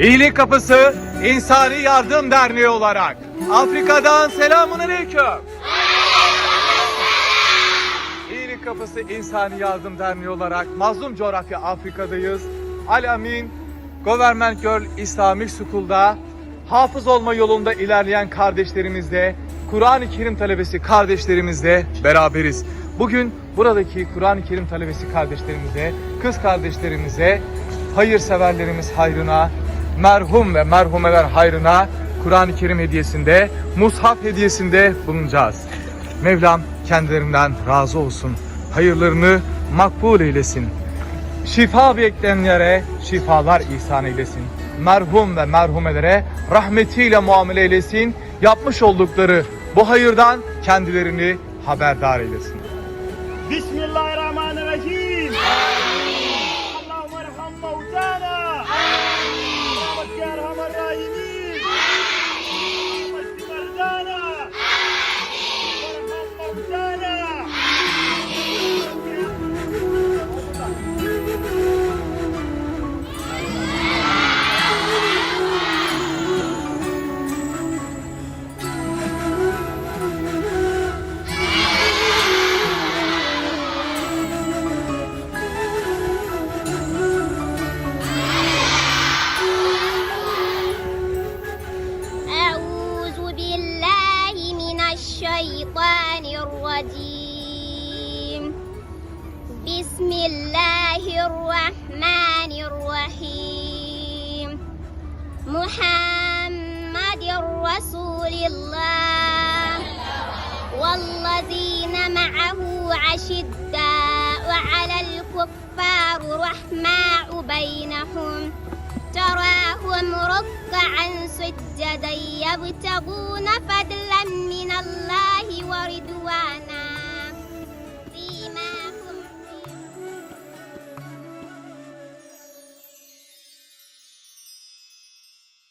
İyilik Kapısı İnsani Yardım Derneği olarak Afrika'dan selamun aleyküm. İyilik Kapısı İnsani Yardım Derneği olarak mazlum coğrafya Afrika'dayız. Al Amin Government Girl Islamic School'da hafız olma yolunda ilerleyen kardeşlerimizle, Kur'an-ı Kerim talebesi kardeşlerimizle beraberiz. Bugün buradaki Kur'an-ı Kerim talebesi kardeşlerimize, kız kardeşlerimize, hayırseverlerimiz hayrına, merhum ve merhumeler hayrına Kur'an-ı Kerim hediyesinde, mushaf hediyesinde bulunacağız. Mevlam kendilerinden razı olsun. Hayırlarını makbul eylesin. Şifa bekleyenlere şifalar ihsan eylesin. Merhum ve merhumelere rahmetiyle muamele eylesin. Yapmış oldukları bu hayırdan kendilerini haberdar eylesin. Bismillahirrahmanirrahim. الشيطان الرجيم. بسم الله الرحمن الرحيم. محمد رسول الله. والذين معه عشداء على الكفار رحماء بينهم. سجدا يبتغون فضلا من الله ورضوانا.